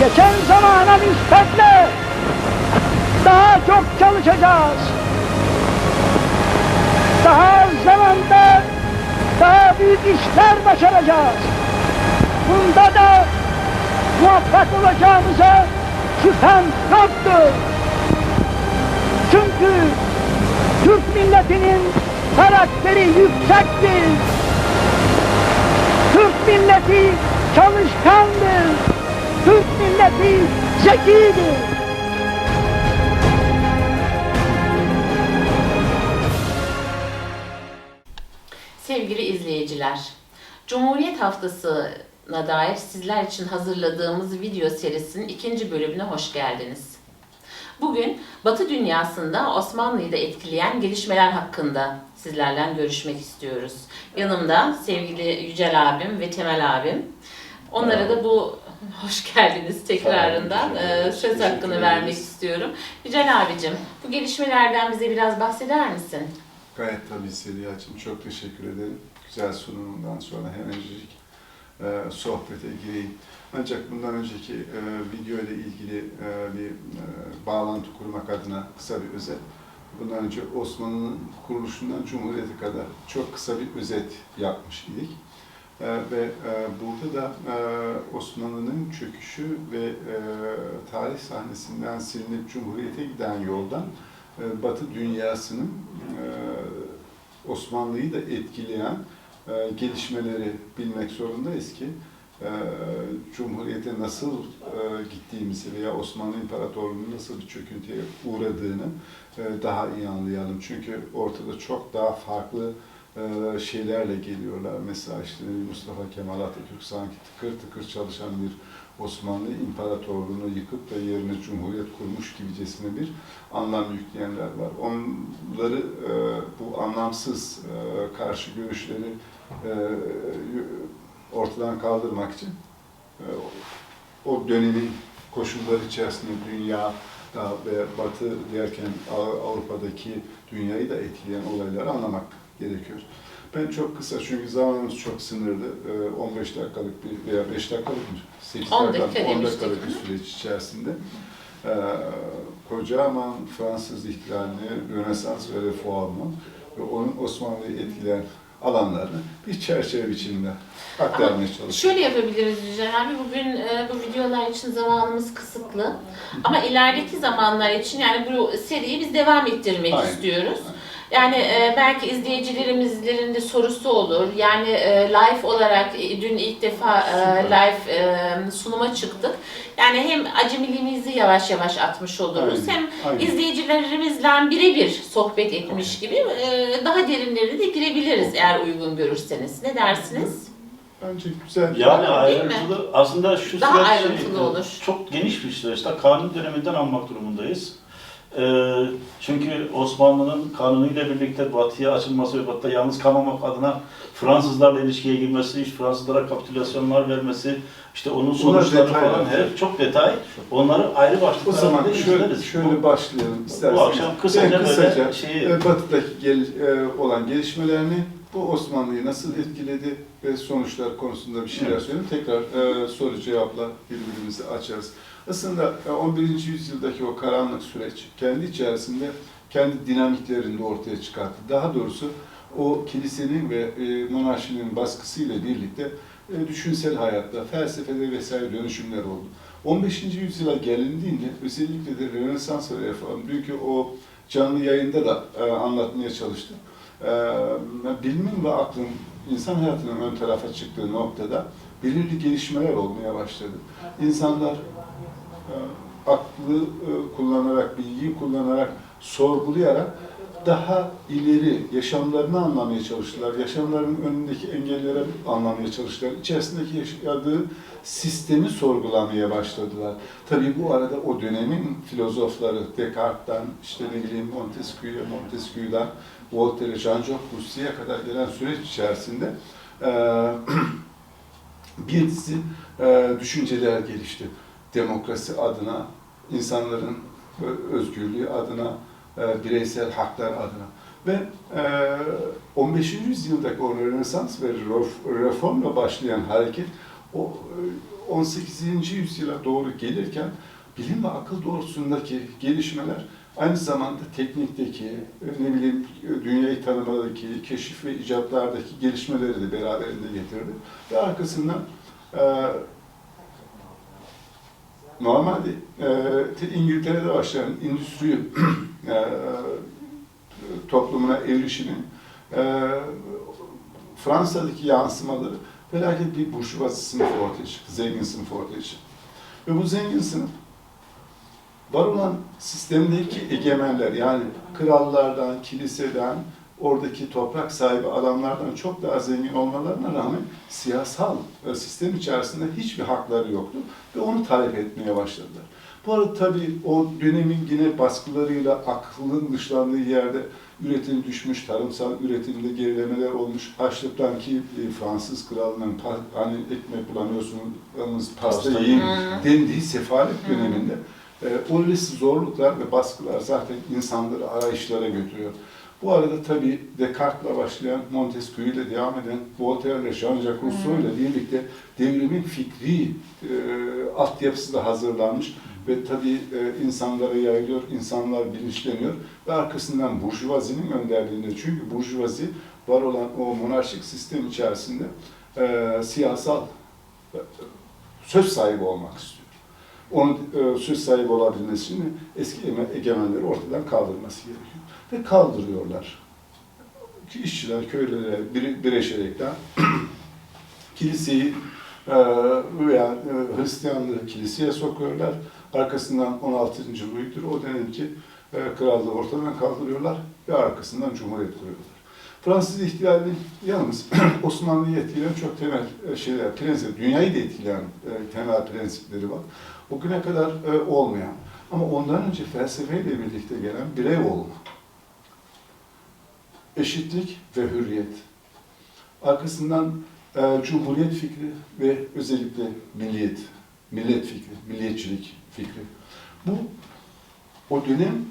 geçen zamana nispetle daha çok çalışacağız. Daha zamanda daha büyük işler başaracağız. Bunda da muvaffak olacağımıza şüphem yoktur. Çünkü Türk milletinin karakteri yüksektir. Türk milleti çalışkandır. Milleti zekidir. Sevgili izleyiciler, Cumhuriyet Haftası'na dair sizler için hazırladığımız video serisinin ikinci bölümüne hoş geldiniz. Bugün Batı dünyasında Osmanlı'yı da etkileyen gelişmeler hakkında sizlerle görüşmek istiyoruz. Yanımda sevgili Yücel abim ve Temel abim. Onlara da bu hoş geldiniz tekrarından e, söz hakkını vermek istiyorum. Yücel abicim, bu gelişmelerden bize biraz bahseder misin? Gayet tabii Seliha'cığım çok teşekkür ederim. Güzel sunumundan sonra hemencik e, sohbete gireyim. Ancak bundan önceki e, video ile ilgili e, bir e, bağlantı kurmak adına kısa bir özet. Bundan önce Osmanlı'nın kuruluşundan Cumhuriyet'e kadar çok kısa bir özet yapmış idik. E, ve e, burada da e, Osmanlı'nın çöküşü ve tarih sahnesinden silinip Cumhuriyet'e giden yoldan Batı dünyasının Osmanlı'yı da etkileyen gelişmeleri bilmek zorundayız ki Cumhuriyete nasıl gittiğimizi veya Osmanlı İmparatorluğu'nun nasıl bir çöküntüye uğradığını daha iyi anlayalım. Çünkü ortada çok daha farklı e, şeylerle geliyorlar. Mesela işte Mustafa Kemal Atatürk sanki tıkır tıkır çalışan bir Osmanlı İmparatorluğu'nu yıkıp da yerine Cumhuriyet kurmuş gibicesine bir anlam yükleyenler var. Onları e, bu anlamsız e, karşı görüşleri e, ortadan kaldırmak için o dönemin koşulları içerisinde dünya ve Batı derken Av- Avrupa'daki dünyayı da etkileyen olayları anlamak gerekiyor. Ben çok kısa çünkü zamanımız çok sınırlı. e, 15 dakikalık bir veya 5 dakikalık mı? 8 10 dakikalık, dakika 10 demiştik, dakikalık bir süreç içerisinde e, kocaman Fransız ihtilalini, Rönesans ve reformu ve onun Osmanlı'yı etkileyen alanlarını bir çerçeve biçiminde aktarmaya çalışıyorum. Şöyle yapabiliriz Yücel abi. Bugün e, bu videolar için zamanımız kısıtlı. Ama ilerideki zamanlar için yani bu seriyi biz devam ettirmek Aynen. istiyoruz. Yani e, belki izleyicilerimizlerin de sorusu olur. Yani e, live olarak e, dün ilk defa e, live e, sunuma çıktık. Yani hem acemiliğimizi yavaş yavaş atmış oluruz. Aynen, Hem aynen. izleyicilerimizle birebir sohbet etmiş gibi e, daha derinlerine de girebiliriz eğer uygun görürseniz. Ne dersiniz? Bence güzel. Yani ayrıntılı, aslında şu Daha süreç ayrıntılı e, olur. çok geniş bir süreçte kanun döneminden almak durumundayız. E, çünkü Osmanlı'nın kanunuyla birlikte batıya açılması ve batıda yalnız kalmamak adına Fransızlarla ilişkiye girmesi, işte Fransızlara kapitülasyonlar vermesi, işte onun sonuçları falan her çok detay. Onları ayrı O zaman şöyle, izleriz. şöyle Bu- başlayalım isterseniz. Bu akşam kısaca Ben böyle şeyi- e, Batı'daki gel, e, olan gelişmelerini, bu Osmanlı'yı nasıl etkiledi ve sonuçlar konusunda bir şeyler Evet. söyleyeyim. Tekrar e, soru cevapla birbirimizi açarız. Aslında e, 11. yüzyıldaki o karanlık süreç kendi içerisinde kendi dinamiklerini de ortaya çıkarttı. Daha doğrusu o kilisenin ve e, monarşinin baskısıyla birlikte e, düşünsel hayatta, felsefede vesaire dönüşümler oldu. 15. yüzyıla gelindiğinde özellikle de Rönesans ve Reform, dünkü o canlı yayında da e, anlatmaya çalıştım. E, bilimin ve aklın insan hayatının ön tarafa çıktığı noktada belirli gelişmeler olmaya başladı. İnsanlar e, aklı e, kullanarak, bilgiyi kullanarak, sorgulayarak daha ileri yaşamlarını anlamaya çalıştılar. Yaşamlarının önündeki engelleri anlamaya çalıştılar. İçerisindeki yaşadığı sistemi sorgulamaya başladılar. Tabii bu arada o dönemin filozofları Descartes'ten, işte ne bileyim Montesquieu, Montesquieu'dan Voltaire, Jean-Jacques Rousseau'ya kadar gelen süreç içerisinde bir dizi düşünceler gelişti. Demokrasi adına, insanların özgürlüğü adına, bireysel haklar adına. Ve e, 15. yüzyıldaki o Rönesans ve ref- reformla başlayan hareket o, 18. yüzyıla doğru gelirken bilim ve akıl doğrultusundaki gelişmeler aynı zamanda teknikteki, ne bileyim dünyayı tanımadaki, keşif ve icatlardaki gelişmeleri de beraberinde getirdi. Ve arkasından e, normalde e, te- İngiltere'de başlayan endüstri e, toplumuna evrişinin e, Fransa'daki yansımaları felaket bir burjuvazi sınıfı ortaya çıktı, zengin sınıfı ortaya çıktı. Ve bu zengin sınıf var olan sistemdeki egemenler yani krallardan, kiliseden, oradaki toprak sahibi adamlardan çok daha zengin olmalarına rağmen siyasal e, sistem içerisinde hiçbir hakları yoktu ve onu talep etmeye başladılar. Bu arada tabii o dönemin yine baskılarıyla aklın dışlandığı yerde üretim düşmüş, tarımsal üretimde gerilemeler olmuş. Açlıktan ki e, Fransız kralının hani ekmek bulamıyorsunuz, yalnız pasta yiyin Hı. dendiği sefalet döneminde e, zorluklar ve baskılar zaten insanları arayışlara götürüyor. Bu arada tabii Descartes'la başlayan, Montesquieu ile devam eden, Voltaire ile Jean-Jacques Rousseau ile birlikte devrimin fikri e, altyapısı da hazırlanmış ve tabii e, insanlara yayılıyor, insanlar bilinçleniyor ve arkasından Burjuvazi'nin önderliğinde çünkü Burjuvazi var olan o monarşik sistem içerisinde e, siyasal e, söz sahibi olmak istiyor. Onun e, söz sahibi olabilmesi eski eme- egemenleri ortadan kaldırması gerekiyor. Ve kaldırıyorlar. İşçiler, köylere bir, birleşerekten kiliseyi e, veya e, Hristiyanlığı kiliseye sokuyorlar. Arkasından 16. Louis'tir. O dönemki e, krallığı ortadan kaldırıyorlar ve arkasından cumhuriyet kuruyorlar. Fransız ihtilalinin yalnız Osmanlı'yı etkileyen çok temel e, şeyler, prensip, dünyayı da etkileyen e, temel prensipleri var. O güne kadar e, olmayan ama ondan önce felsefeyle birlikte gelen birey olma, eşitlik ve hürriyet. Arkasından e, cumhuriyet fikri ve özellikle milliyet, millet fikri, milliyetçilik fikri. Bu o dönem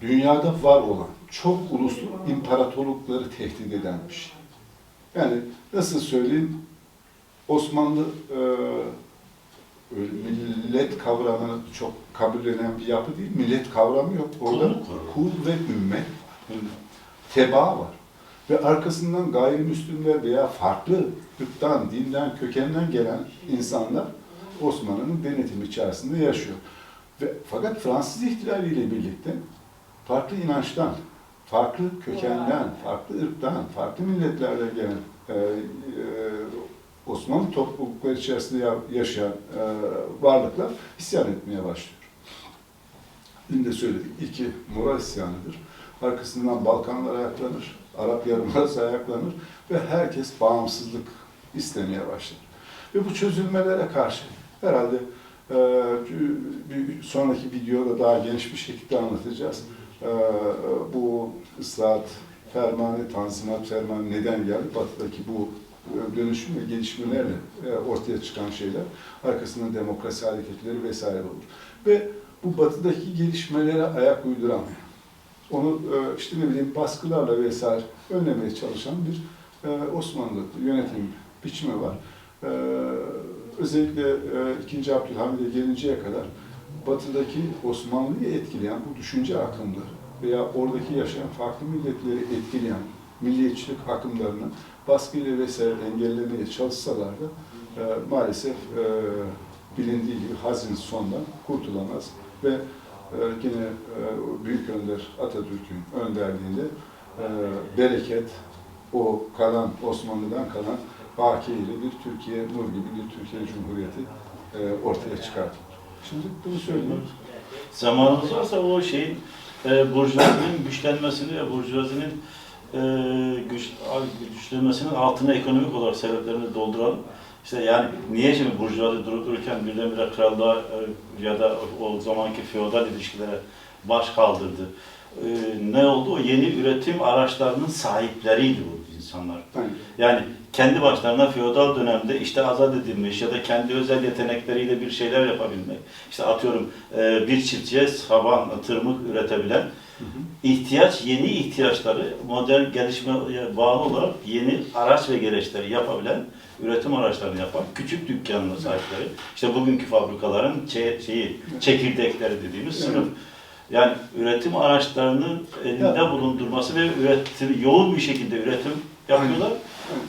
dünyada var olan çok uluslu imparatorlukları tehdit eden bir şey. Yani nasıl söyleyeyim, Osmanlı e, millet kavramını çok kabullenen bir yapı değil, millet kavramı yok. Orada kul ve ümmet, tebaa var. Ve arkasından gayrimüslimler veya farklı ırktan, dinden, kökenden gelen insanlar Osmanlı'nın denetimi içerisinde yaşıyor. Ve fakat Fransız ihtilaliyle birlikte farklı inançtan, farklı kökenden, farklı ırktan, farklı milletlerden gelen e, e, Osmanlı toplulukları içerisinde ya- yaşayan e, varlıklar isyan etmeye başlıyor. Dün de söyledik, iki moral isyanıdır. Arkasından Balkanlar ayaklanır, Arap Yarımadası ayaklanır ve herkes bağımsızlık istemeye başlar. Ve bu çözülmelere karşı herhalde e, bir sonraki videoda daha geniş bir şekilde anlatacağız. E, bu ıslahat fermanı, tanzimat fermanı neden geldi? Batı'daki bu dönüşüm ve gelişmelerle e, ortaya çıkan şeyler, arkasından demokrasi hareketleri vesaire olur. Ve bu batıdaki gelişmelere ayak uyduramayan, onu e, işte ne bileyim baskılarla vesaire önlemeye çalışan bir e, Osmanlı yönetim biçimi var. Özellikle e, 2. Abdülhamid'e gelinceye kadar batıdaki Osmanlı'yı etkileyen bu düşünce akımları veya oradaki yaşayan farklı milletleri etkileyen milliyetçilik akımlarını baskıyla vesaire engellemeye çalışsalar da e, maalesef e, bilindiği gibi hazin sondan kurtulamaz ve e, yine e, Büyük Önder Atatürk'ün önderliğinde e, bereket, o kalan Osmanlı'dan kalan bakiyeli bir Türkiye, nur gibi bir Türkiye Cumhuriyeti e, ortaya çıkartılır. Şimdi bunu söyleyeyim. Zamanımız varsa o şeyin e, burjuvazinin güçlenmesini ve burjuvazinin e, güç, güçlenmesinin altına ekonomik olarak sebeplerini dolduralım. İşte yani niye şimdi burjuvazi durup dururken birdenbire krallığa e, ya da o zamanki feodal ilişkilere baş kaldırdı? E, ne oldu? O yeni üretim araçlarının sahipleriydi bu insanlar. Yani, Yani kendi başlarına feodal dönemde işte azat edilmiş ya da kendi özel yetenekleriyle bir şeyler yapabilmek. İşte atıyorum e, bir çiftçiye saban, tırmık üretebilen ihtiyaç, yeni ihtiyaçları modern gelişmeye bağlı olarak yeni araç ve gereçleri yapabilen, üretim araçlarını yapan küçük dükkanlı sahipleri, işte bugünkü fabrikaların şeyi, çekirdekleri dediğimiz sınıf. Yani üretim araçlarının elinde bulundurması ve üretim, yoğun bir şekilde üretim yapıyorlar.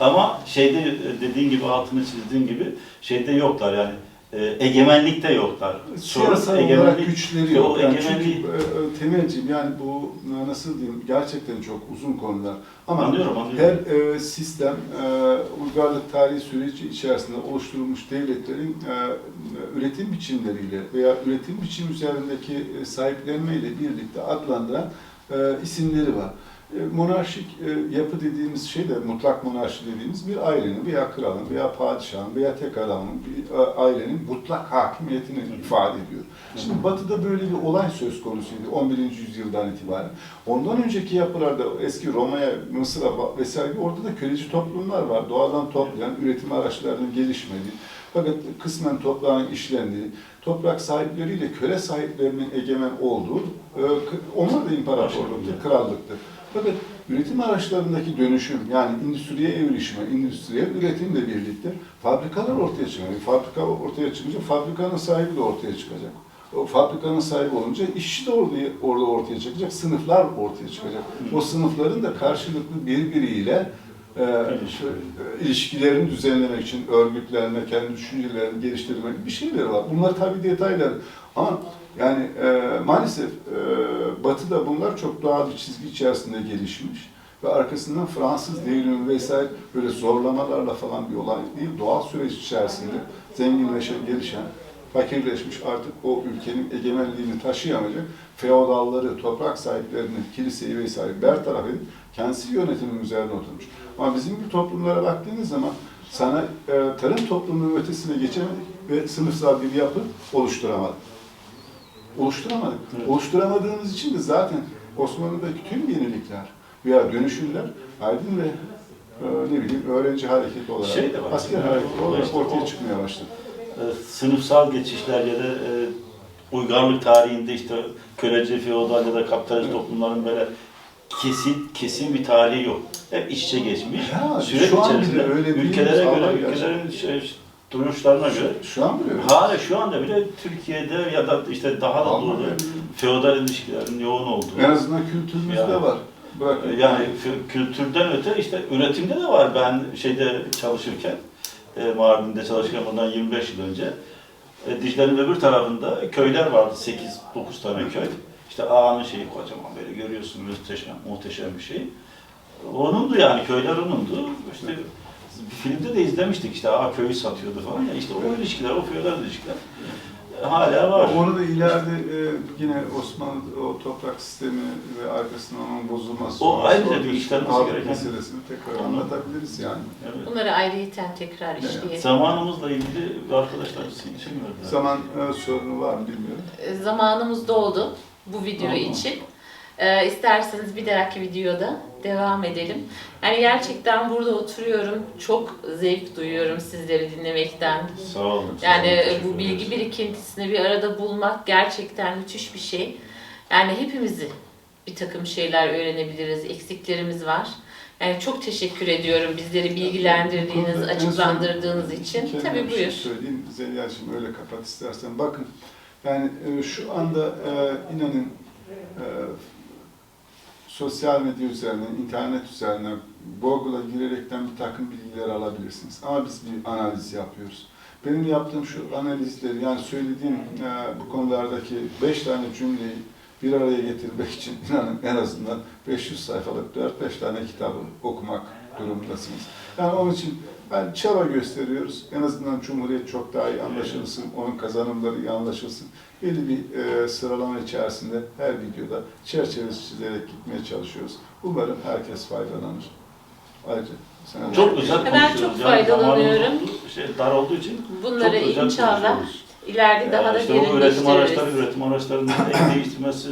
Ama şeyde e, dediğin gibi altını çizdiğin gibi şeyde yoklar. Yani e, egemenlikte yoklar. Sorun Siyasal olarak egemenlik- güçleri yok. Yani çünkü e, e, Temelciğim yani bu e, nasıl diyeyim gerçekten çok uzun konular. Ama Anlıyorum, anlıyorum. her e, sistem e, uygarlık tarihi süreci içerisinde oluşturulmuş devletlerin e, üretim biçimleriyle veya üretim biçim üzerindeki e, sahiplenmeyle birlikte adlandıran e, isimleri var. E, monarşik e, yapı dediğimiz şey de mutlak monarşi dediğimiz bir ailenin veya kralın veya padişahın veya tek adamın bir e, ailenin mutlak hakimiyetini ifade ediyor. Şimdi Batı'da böyle bir olay söz konusuydu 11. yüzyıldan itibaren. Ondan önceki yapılarda eski Roma'ya, Mısır'a vesaire orada da köleci toplumlar var. Doğadan toplayan, üretim araçlarının gelişmediği, fakat kısmen toprağın işlendiği, toprak sahipleriyle köle sahiplerinin egemen olduğu, onlar da imparatorluktu, krallıktı. Fakat üretim araçlarındaki dönüşüm yani endüstriye evrişme, endüstriyel üretimle birlikte fabrikalar ortaya çıkıyor. Fabrika ortaya çıkınca fabrikanın sahibi de ortaya çıkacak. O fabrikanın sahibi olunca işçi de orada, orada ortaya çıkacak, sınıflar ortaya çıkacak. O sınıfların da karşılıklı birbiriyle e, şu, e, ilişkilerini düzenlemek için örgütlenme, kendi düşüncelerini geliştirmek bir şeyler var. Bunlar tabii detaylar. Ama yani e, maalesef e, Batı'da bunlar çok doğal bir çizgi içerisinde gelişmiş ve arkasından Fransız devrimi vesaire böyle zorlamalarla falan bir olay değil. Doğal süreç içerisinde zenginleşen, gelişen, fakirleşmiş artık o ülkenin egemenliğini taşıyamayacak feodalları, toprak sahiplerini, kiliseyi vesaire bertaraf edip kendisi yönetimin üzerine oturmuş. Ama bizim bir toplumlara baktığınız zaman sana e, tarım toplumunun ötesine geçemedik ve sınıfsal bir yapı oluşturamadık. Oluşturamadık. Evet. Oluşturamadığımız için de zaten Osmanlı'daki tüm yenilikler veya dönüşümler aydın ve e, ne bileyim öğrenci hareketi olarak, Şey de var. asker hareketi olarak İşte ortaya o- çıkmaya başladı. e, sınıfsal geçişler ya da e, uygarlık tarihinde işte köleci, feodal ya da kapitalist Evet. toplumların böyle kesin kesin bir tarihi yok. Hep iç içe geçmiş. Ya, Süreç şu an bile içerisinde öyle ülkelere göre, ülkelerin şey, duruşlarına göre Şu an bile hala şu anda bile Türkiye'de ya da işte daha da öyle. feodal ilişkilerin yoğun olduğu. En azından kültürümüzde Yani- var. Bırakın. Yani kü- kültürden öte işte üretimde de var. Ben şeyde çalışırken, e, Mardin'de çalışırken bundan 25 yıl önce e, Dicle'nin öbür tarafında köyler vardı. 8-9 tane köy. İşte ağanın şeyi kocaman böyle görüyorsun muhteşem, muhteşem bir şey. Onundu yani köyler onundu. İşte bir filmde de izlemiştik işte ağa köyü satıyordu falan ya işte o ilişkiler, o feodal ilişkiler e, hala var. Onu da ileride e, yine Osmanlı o toprak sistemi ve arkasından onun bozulması. O ayrıca bir işlenmesi gereken- meselesini tekrar anlatabiliriz yani. Evet. Bunları ayrıyeten tekrar Evet. işleyelim. Zamanımızla ilgili arkadaşlar için verdiler. Zaman e, sorunu var mı bilmiyorum. E, Zamanımız doldu bu video Tamam. için. Ee, isterseniz bir dahaki videoda devam edelim. Yani gerçekten burada oturuyorum. Çok zevk duyuyorum sizleri dinlemekten. Sağ olun. sağ Yani olun, e, bu bilgi birikintisini bir arada bulmak gerçekten müthiş bir şey. Yani hepimizi bir takım şeyler öğrenebiliriz. Eksiklerimiz var. Yani çok teşekkür ediyorum bizleri bilgilendirdiğiniz, son açıklandırdığınız için. Tabii şey buyur. söyleyeyim. Zeliha'cığım öyle kapat istersen. Bakın yani e, şu anda e, inanın sosyal medya üzerinden, internet üzerinden Google'a girerekten bir takım bilgiler alabilirsiniz. Ama biz bir analiz yapıyoruz. Benim yaptığım şu analizleri yani söylediğim e, bu konulardaki beş tane cümleyi bir araya getirmek için inanın en azından 500 sayfalık 4-5 tane kitabı okumak durumundasınız. Yani onun için yani çaba gösteriyoruz. En azından Cumhuriyet çok daha iyi anlaşılsın, onun kazanımları iyi anlaşılsın. Belli bir e, sıralama içerisinde her videoda çerçevesi çizerek gitmeye çalışıyoruz. Umarım herkes faydalanır. Ayrıca sen Çok güzel Ben konuşuyoruz. çok faydalanıyorum. zamanımız şey, dar olduğu için Bunları çok özel inşallah konuşuyoruz. ileride daha da işte bu üretim araçları, derinleştiririz. üretim araçlarının el değiştirmesi,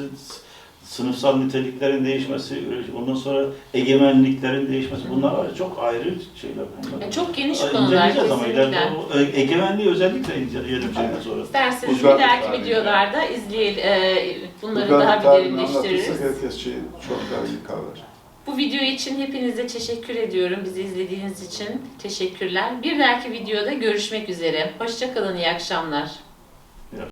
sınıfsal niteliklerin değişmesi, ondan sonra egemenliklerin değişmesi bunlar var ya, çok ayrı şeyler bunlar. E, Çok geniş konular inceleyeceğiz ama ileride kesinlikle. o egemenliği özellikle inceleyelim şeyden sonra. İsterseniz bir dahaki videolarda izleyelim, e, bunları Uzak daha bir derinleştiririz. herkes şey çok daha iyi kavrar. Bu video için hepinize teşekkür ediyorum. Bizi izlediğiniz için teşekkürler. Bir dahaki videoda görüşmek üzere. Hoşçakalın, iyi akşamlar.